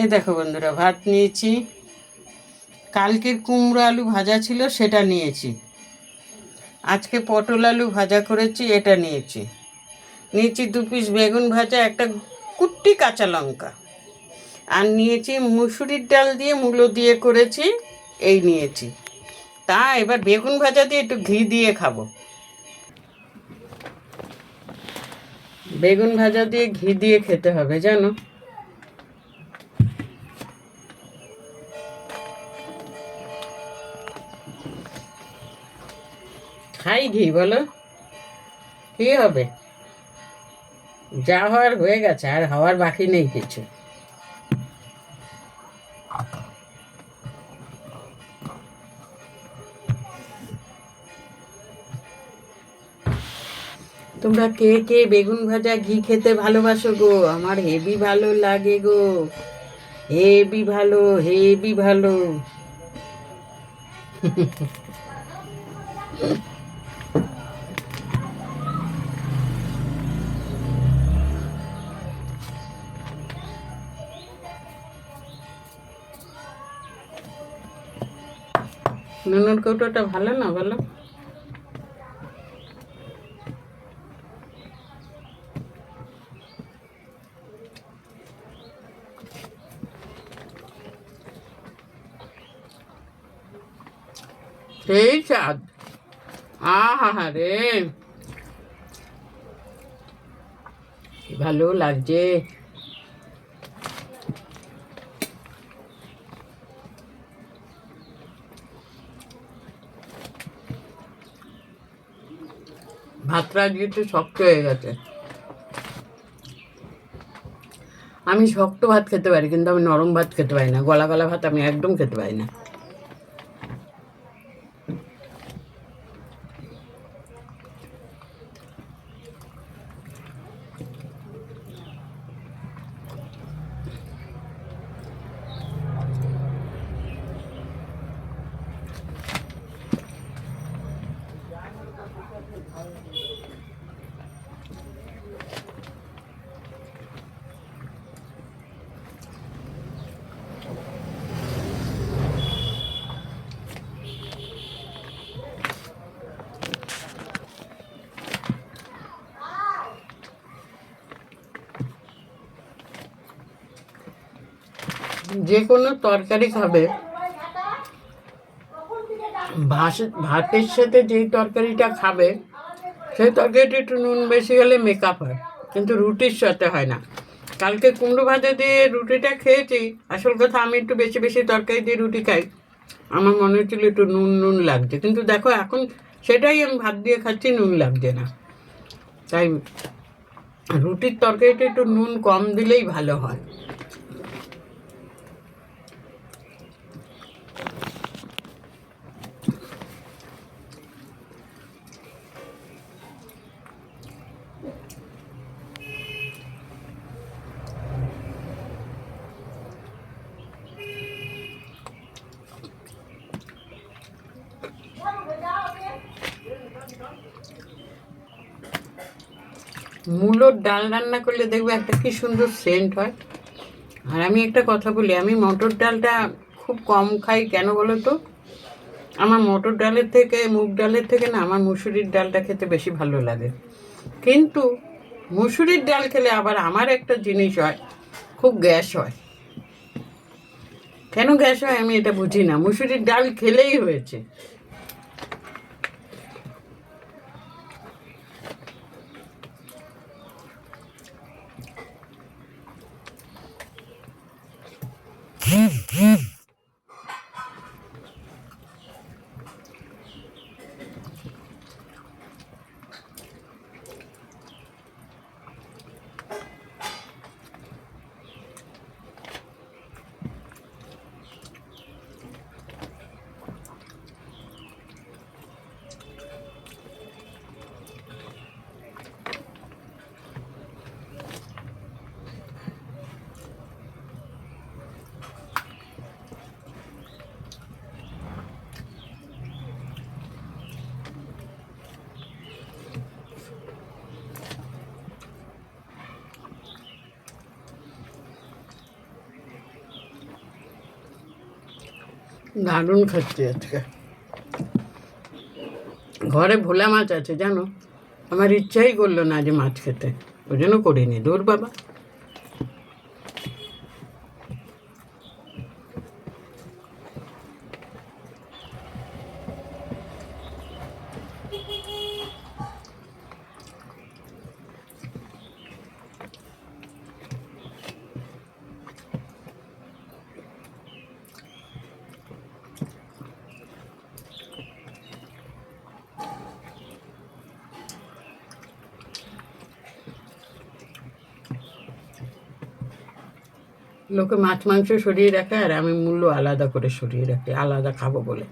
এই দেখো বন্ধুরা, ভাত নিয়েছি। কালকের কুমড়ো আলু ভাজা ছিল, সেটা নিয়েছি। আজকে পটল আলু ভাজা করেছি, এটা নিয়েছি। নিয়েছি দু পিস বেগুন ভাজা, একটা কুট্টি কাঁচা লঙ্কা। আর নিয়েছি মুসুরির ডাল দিয়ে মূলো দিয়ে করেছি, এই নিয়েছি। তা এবার বেগুন ভাজা দিয়ে একটু ঘি দিয়ে খাব। বেগুন ভাজা দিয়ে ঘি দিয়ে খেতে হবে, জানো? খাই ঘি বলো? কি হবে? যা হওয়ার হয়ে গেছে আর হওয়ার বাকি নেই কিছু। তোমরা কে কে বেগুন ভাজা ঘি খেতে ভালোবাসো গো? আমার হেভি ভালো লাগে গো। হেভি ভালো হেভি ভালো। নুনুর কৌটোটা ভালো না বলো? সেই স্বাদ। আহা রে ভালো লাগছে। ভাতটা একটু শক্ত হয়ে গেছে। আমি শক্ত ভাত খেতে পারি, কিন্তু আমি নরম ভাত খেতে পারি না। গলা গলা ভাত আমি একদম খেতে পারি না। যে কোনো তরকারি খাবে। ভাতের সাথে যেই তরকারিটা খাবে, সেই তরকারিটা একটু নুন বেশি হলে মেকআপ হয়, কিন্তু রুটির সাথে হয় না। কালকে কুমড়ো ভাজা দিয়ে রুটিটা খেয়েছি, আসল কথা আমি একটু বেশি বেশি তরকারি দিয়ে রুটি খাই। আমার মনে হচ্ছিল একটু নুন নুন লাগছে, কিন্তু দেখো এখন সেটাই আমি ভাত দিয়ে খাচ্ছি, নুন লাগছে না। তাই রুটির তরকারিটা একটু নুন কম দিলেই ভালো হয়। মূলোর ডাল রান্না করলে দেখবে একটা কি সুন্দর সেন্ট হয়। আর আমি একটা কথা বলি, আমি মটর ডালটা খুব কম খাই, কেন বলো তো? আমার মটর ডালের থেকে, মুগ ডালের থেকে না আমার মুসুরির ডালটা খেতে বেশি ভালো লাগে। কিন্তু মুসুরির ডাল খেলে আবার আমার একটা জিনিস হয়, খুব গ্যাস হয়। কেন গ্যাস হয় আমি এটা বুঝি না, মুসুরির ডাল খেলেই হয়েছে। ¡Mmm! ¡Mmm! দারুণ খাচ্ছি আজকে। ঘরে ভোলা মাছ আছে, জানো? আমার ইচ্ছাই করল না যে মাছ খেতে। ওই জন্য করিনি। দূর বাবা। লোকে মাছ, মাংস সরিয়ে রাখে আর আমি মূল্য আলাদা করে সরিয়ে রাখি, আলাদা খাব বলে।